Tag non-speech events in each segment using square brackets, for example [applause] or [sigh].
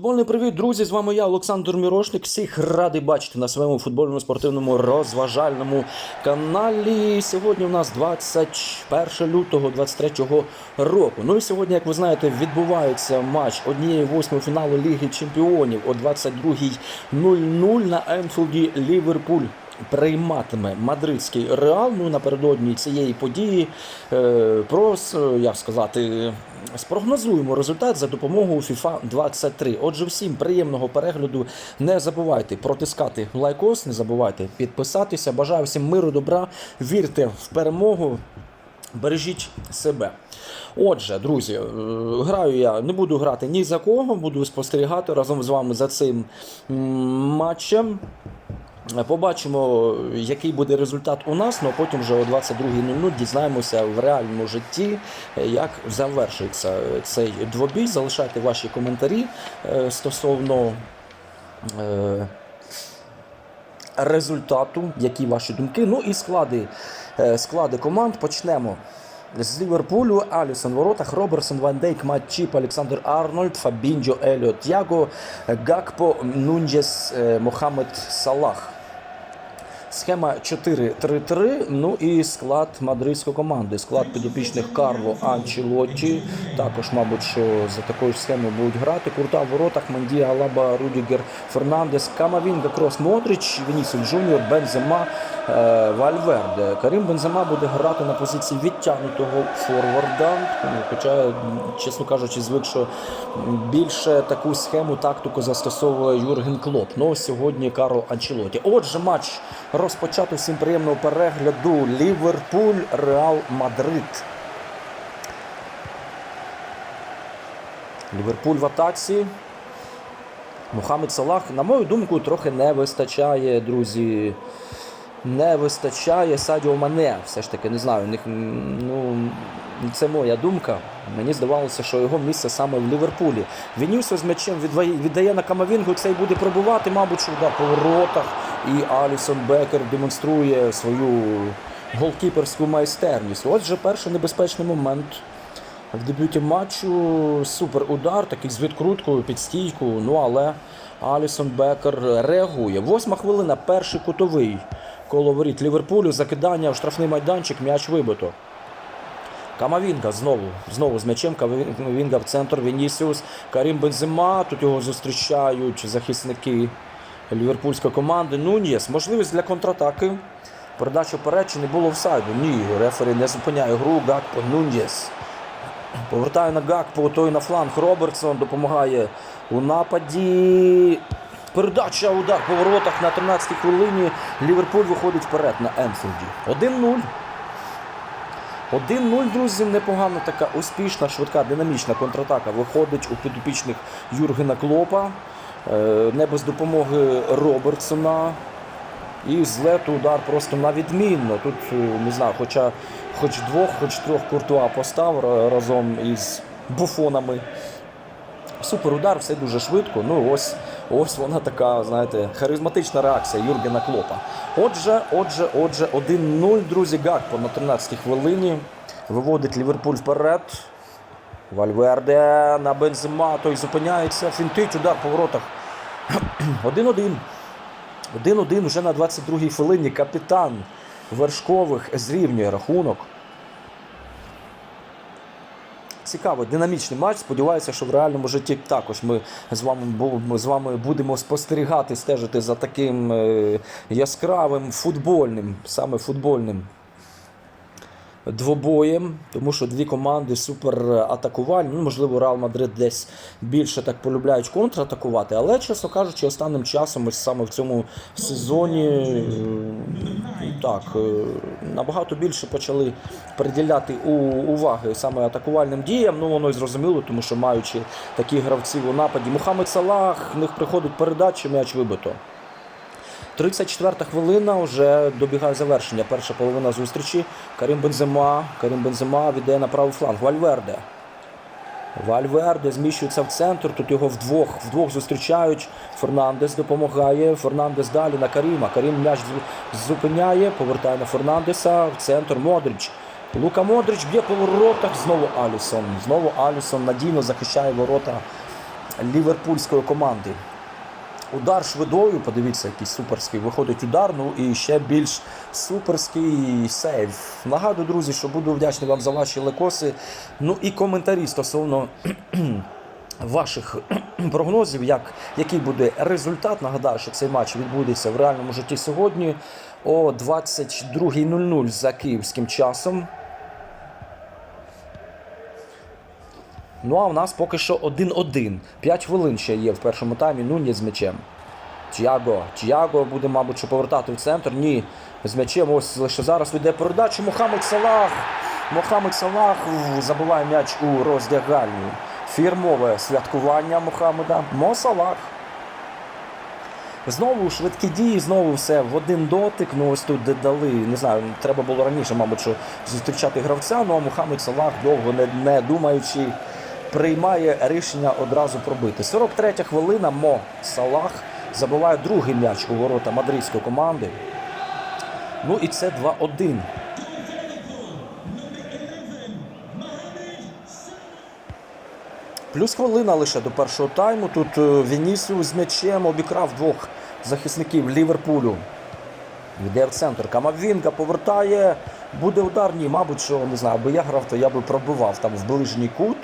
Футбольний привіт, друзі! З вами я, Олександр Мірошник. Всіх радий бачити на своєму футбольному спортивному розважальному каналі. Сьогодні у нас 21 лютого 23 року. Ну і сьогодні, як ви знаєте, відбувається матч однієї восьмої фіналу Ліги Чемпіонів о 22.00 на Енфілді Ліверпуль. Прийматиме мадридський реал. Ну напередодні цієї події е, про як сказати, спрогнозуємо результат за допомогою FIFA 23. Отже, всім приємного перегляду. Не забувайте протискати лайкос, не забувайте підписатися. Бажаю всім миру, добра, вірте в перемогу. Бережіть себе. Отже, друзі, е, граю я не буду грати ні за кого, буду спостерігати разом з вами за цим матчем. Побачимо, який буде результат у нас, ну а потім вже о 22.00 дізнаємося в реальному житті, як завершиться цей двобій. Залишайте ваші коментарі е, стосовно е, результату, які ваші думки. Ну і склади, е, склади команд почнемо. З Ліверпулю Алісон воротах, Роберсон, Ван Дейк, Матчіп, Олександр Арнольд, Фабінджо, Еліот Яго, Гакпо, Нунджес, Мохамед Салах. Схема 4-3-3. Ну і склад мадридської команди. Склад підопічних Карло Анчелотті. Також, мабуть, що за такою ж схемою будуть грати. Курта в воротах, Мандія, Алаба, Рудігер, Фернандес, Камавінга, Крос, Модрич, Вінісіус Джуніор, Бензема, Вальверде. Карим Бензема буде грати на позиції відтягнутого форварда. Хоча, чесно кажучи, звик, що більше таку схему тактику застосовує Юрген Клоп. Ну сьогодні Карло Анчелоті. Отже, матч розпочато. Всім приємного перегляду. Ліверпуль, Реал Мадрид. Ліверпуль в атаці. Мухаммед Салах, на мою думку, трохи не вистачає, друзі. Не вистачає Садіо Мане. Все ж таки, не знаю. м, ну, це моя думка. Мені здавалося, що його місце саме в Ліверпулі. Вінюсов з м'ячем віддає на Камавінгу, цей буде пробувати, мабуть, що удар по воротах. І Алісон Бекер демонструє свою голкіперську майстерність. Отже, перший небезпечний момент в дебюті матчу супер удар, такий з відкруткою під стійку. Ну але Алісон Бекер реагує. Восьма хвилина, перший кутовий коло воріт Ліверпулю. Закидання в штрафний майданчик, м'яч вибито. Камавінга знову, знову з м'ячем. Камавінга в центр. Вінісіус, Карім Бензема. Тут його зустрічають захисники ліверпульської команди. Нуньєс. Можливість для контратаки. Передача вперед не було офсайду? Ні, рефері не зупиняє гру. Гакпо Нуньєс. Повертає на Гакпо, той на фланг. Робертсон допомагає у нападі. Передача, удар по воротах на 13-й хвилині. Ліверпуль виходить вперед на Енфілді. 1-0. 1-0, друзі, непогана така успішна, швидка, динамічна контратака виходить у підопічних Юргена Клопа. Е, Не без допомоги Робертсона. І з лету удар просто на відмінно. Тут е, не знаю, хоча хоч двох, хоч трьох куртуа постав разом із буфонами. Супер удар, все дуже швидко. Ну ось, ось вона така, знаєте, харизматична реакція Юргена Клопа. Отже, отже, отже, 1-0, друзі, Гакпо на 13-й хвилині виводить Ліверпуль вперед. Вальверде на Бензема, той зупиняється, фінтить, удар по воротах. 1-1. 1-1 вже на 22-й хвилині капітан Вершкових зрівнює рахунок. Цікавий, динамічний матч. Сподіваюся, що в реальному житті також ми з вами, ми з вами будемо спостерігати, стежити за таким е, яскравим футбольним, саме футбольним двобоєм, тому що дві команди супер атакувальні. Ну, можливо, Реал Мадрид десь більше так полюбляють контратакувати, але, чесно кажучи, останнім часом ось саме в цьому сезоні так, е, набагато більше почали приділяти уваги саме атакувальним діям. Ну, воно і зрозуміло, тому що маючи такі гравців у нападі. Мухаммед Салах, в них приходить передача, м'яч вибито. 34 хвилина вже добігає завершення. Перша половина зустрічі. Карим Бензема. Карим Бензема віддає на правий фланг. Вальверде. Вальверде зміщується в центр. Тут його вдвох, вдвох зустрічають. Фернандес допомагає. Фернандес далі на Каріма. Карім м'яч зупиняє, повертає на Фернандеса в центр. Модрич. Лука Модрич б'є по воротах. Знову Алісон. Знову Алісон надійно захищає ворота ліверпульської команди. Удар швидою, подивіться, який суперський. Виходить удар, ну і ще більш суперський сейв. Нагадую, друзі, що буду вдячний вам за ваші лекоси. Ну і коментарі стосовно [clears throat] ваших [clears throat] прогнозів, як, який буде результат. Нагадаю, що цей матч відбудеться в реальному житті сьогодні о 22.00 за київським часом. Ну а в нас поки що 1-1. 5 хвилин ще є в першому таймі. Нуні з м'ячем. Тіаго. Тіаго буде, мабуть, що повертати в центр. Ні. З м'ячем. Ось лише зараз веде передачу. Мохамед Салах. Мохамед Салах ух, забиває м'яч у роздягальні. Фірмове святкування Мохамеда. Мо Салах. Знову швидкі дії, знову все в один дотик. Ну ось тут де дали, не знаю, треба було раніше, мабуть, що зустрічати гравця. Ну а Мухаммед Салах довго не, не думаючи, приймає рішення одразу пробити. 43 хвилина. Мо Салах забиває другий м'яч у ворота мадридської команди. Ну і це 2-1. Плюс хвилина лише до першого тайму. Тут е, Вінісіус з м'ячем обікрав двох захисників Ліверпулю. Йде в центр. Камавінка повертає. Буде удар. Ні, мабуть, що не знаю, аби я грав, то я би пробивав там в ближній кут.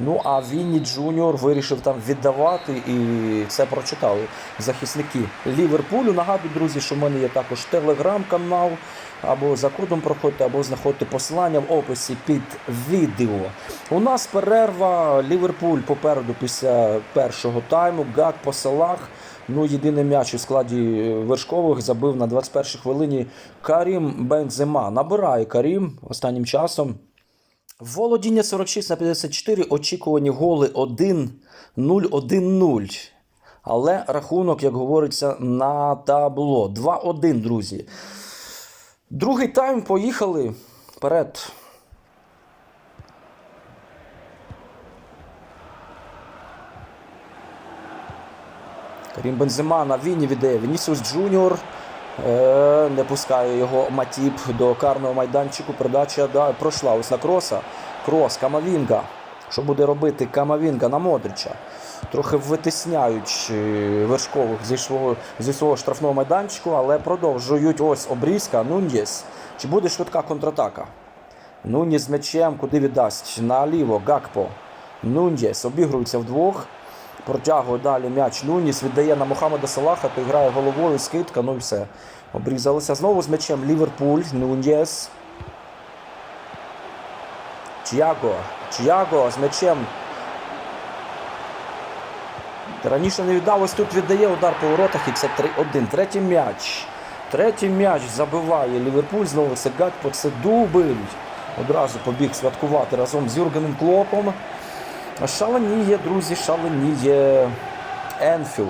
Ну а Вінні Джуніор вирішив там віддавати, і це прочитали захисники Ліверпулю. Нагадую, друзі, що в мене є також телеграм-канал. Або за кодом проходьте, або знаходьте посилання в описі під відео. У нас перерва. Ліверпуль попереду після першого тайму. Гак по селах. Ну, єдиний м'яч у складі е, вершкових забив на 21-й хвилині Карім Бензема. Набирає Карім останнім часом. Володіння 46 на 54, очікувані голи 1-0-1-0. Але рахунок, як говориться, на табло. 2-1, друзі. Другий тайм поїхали вперед. Карім Бензема на Віні віддає. Вінісіус Джуніор не пускає його Матіп до карного майданчику. Передача да, пройшла ось на кроса. Крос, Камавінга. Що буде робити Камавінга на Модрича? Трохи витисняють е, вершкових зі свого, зі свого штрафного майданчику, але продовжують ось обрізка. Нуньєс. Чи буде швидка контратака? Нуньєс з м'ячем, куди віддасть? Наліво, Гакпо. Нуньєс обігрується вдвох. Протягує далі м'яч Нуніс, віддає на Мохамеда Салаха, той грає головою, скидка, ну і все. Обрізалися знову з м'ячем Ліверпуль, Нуньєс. Чіаго. Чіаго з м'ячем. Раніше не віддав, ось тут віддає удар по воротах і це 3-1. Третій м'яч. Третій м'яч забиває Ліверпуль. Знову це Гакпо, це дубль. Одразу побіг святкувати разом з Юргеном Клопом. Шаленіє, друзі, шаленіє Енфілд.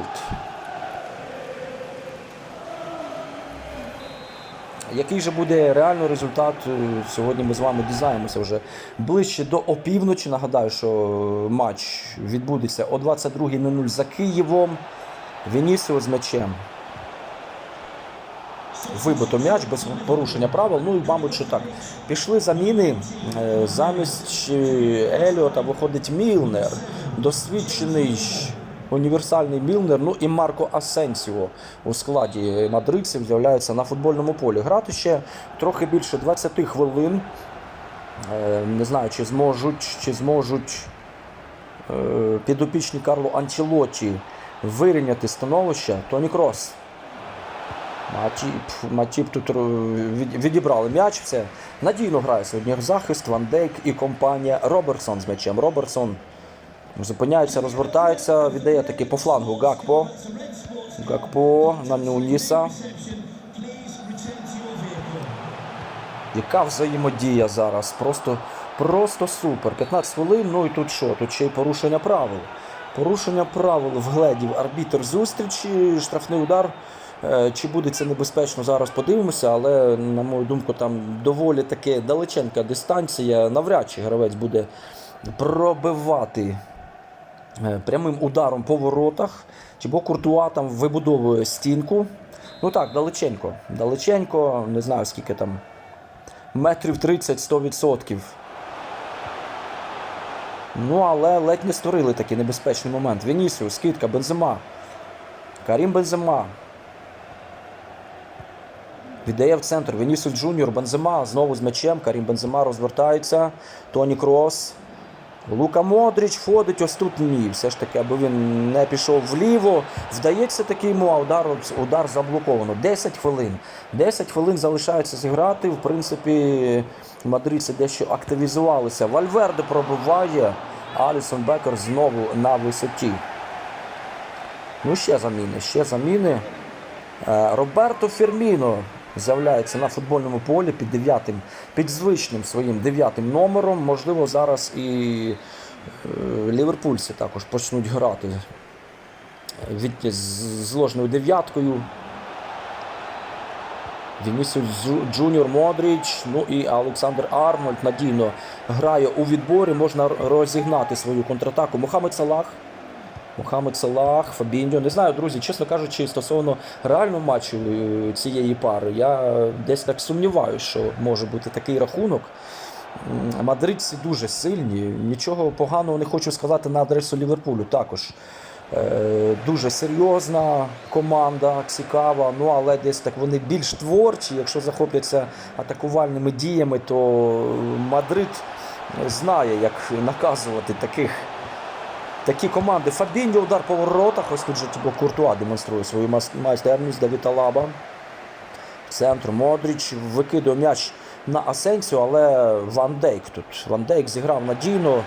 Який же буде реальний результат? е, Сьогодні ми з вами дізнаємося вже ближче до опівночі. Нагадаю, що матч відбудеться о 22.00 за Києвом. Вінісіо з м'ячем. Вибито м'яч без порушення правил. Ну і, мабуть, що так. Пішли заміни. Е, Замість Еліота виходить Мілнер. Досвідчений універсальний Мілнер. Ну і Марко Асенсіо у складі мадридців з'являється на футбольному полі. Грати ще трохи більше 20 хвилин. Е, Не знаю, чи зможуть, чи зможуть е, підопічні Карло Анчелоті вирівняти становище. Тоні Крос. Матіп, Матіп тут е, відібрали м'яч. Все. Надійно грає сьогодні захист, Ван Дейк і компанія Робертсон з м'ячем. Робертсон зупиняється, розвертається, віддає таки по флангу Гакпо. Гакпо на Нуніса. Яка взаємодія зараз? Просто, просто супер. 15 хвилин, ну і тут що? Тут ще й порушення правил. Порушення правил вгледів арбітер зустрічі, штрафний удар. Е, Чи буде це небезпечно, зараз подивимося, але, на мою думку, там доволі таки далеченька дистанція. Навряд чи гравець буде пробивати е, прямим ударом по воротах. Чи бо Куртуа там вибудовує стінку. Ну так, далеченько. Далеченько, не знаю скільки там. Метрів 30-100%. Ну, але ледь не створили такий небезпечний момент. Вінісіус, скидка, Бензема. Карім Бензема. Віддає в центр. Вінісіус Джуніор, Бензема. Знову з м'ячем. Карім Бензема розвертається. Тоні Крос. Лука Модріч входить ось тут ні. Все ж таки, аби він не пішов вліво. Вдається таки йому, а удар, удар заблоковано. 10 хвилин. 10 хвилин залишається зіграти. В принципі, мадридці дещо активізувалися. Вальверде пробиває. Алісон Бекер знову на висоті. Ну, ще заміни, ще заміни. Е, Роберто Ферміно з'являється на футбольному полі під дев'ятим, під звичним своїм дев'ятим номером. Можливо, зараз і е, ліверпульці також почнуть грати від, з, ложною дев'яткою. Вінісіус Джуніор Модріч, ну і Олександр Арнольд надійно грає у відборі. Можна розігнати свою контратаку. Мохамед Салах. Мохамед Салах, Фабіньо. Не знаю, друзі, чесно кажучи, стосовно реального матчу е, цієї пари, я десь так сумніваюся, що може бути такий рахунок. Мадридці дуже сильні. Нічого поганого не хочу сказати на адресу Ліверпулю. Також е, дуже серйозна команда, цікава. Ну але десь так вони більш творчі. Якщо захопляться атакувальними діями, то Мадрид знає, як наказувати таких. Такі команди. Фабіньо удар по воротах. Ось тут же Тібо Куртуа демонструє свою майстерність Давіда Лаба. Центр Модріч викидує м'яч на Асенсіо, але Ван Дейк тут. Ван Дейк зіграв надійно,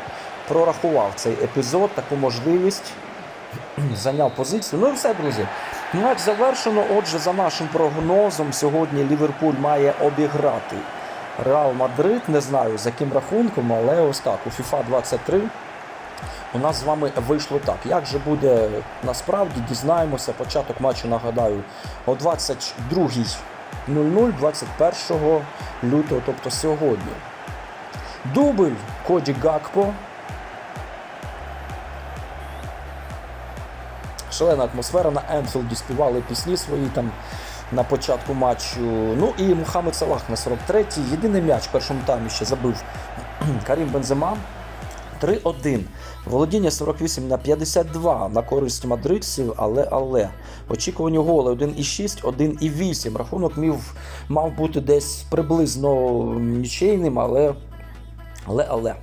прорахував цей епізод, таку можливість. [clears throat] Зайняв позицію. Ну і все, друзі. Матч завершено. Отже, за нашим прогнозом, сьогодні Ліверпуль має обіграти Реал Мадрид. Не знаю за яким рахунком, але ось так. У FIFA 23 у нас з вами вийшло так. Як же буде насправді, дізнаємося. Початок матчу нагадаю о 22.00 21 лютого, тобто сьогодні. Дубль Коді Гакпо. Шалена атмосфера на Енфілді співали пісні свої там на початку матчу. Ну і Мухаммед Салах на 43-й. Єдиний м'яч в першому таймі ще забив [clears throat] Карім Бензема. 3-1. Володіння 48 на 52 на користь мадридців, але але. Очікувані голи 1,6, 1,8. Рахунок мів, мав бути десь приблизно нічийним, але. Але але.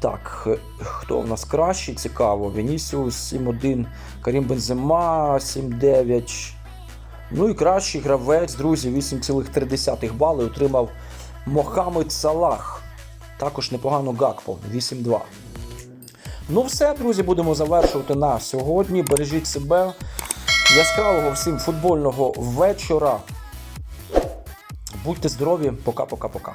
Так, хто в нас кращий? Цікаво. Вінісіус 7-1, Карім Бензема 7-9. Ну і кращий гравець, друзі, 8,3 бали отримав Мохамед Салах. Також непогано Гакпо 8-2. Ну, все, друзі, будемо завершувати на сьогодні. Бережіть себе. Яскравого всім футбольного вечора. Будьте здорові. Пока-пока-пока.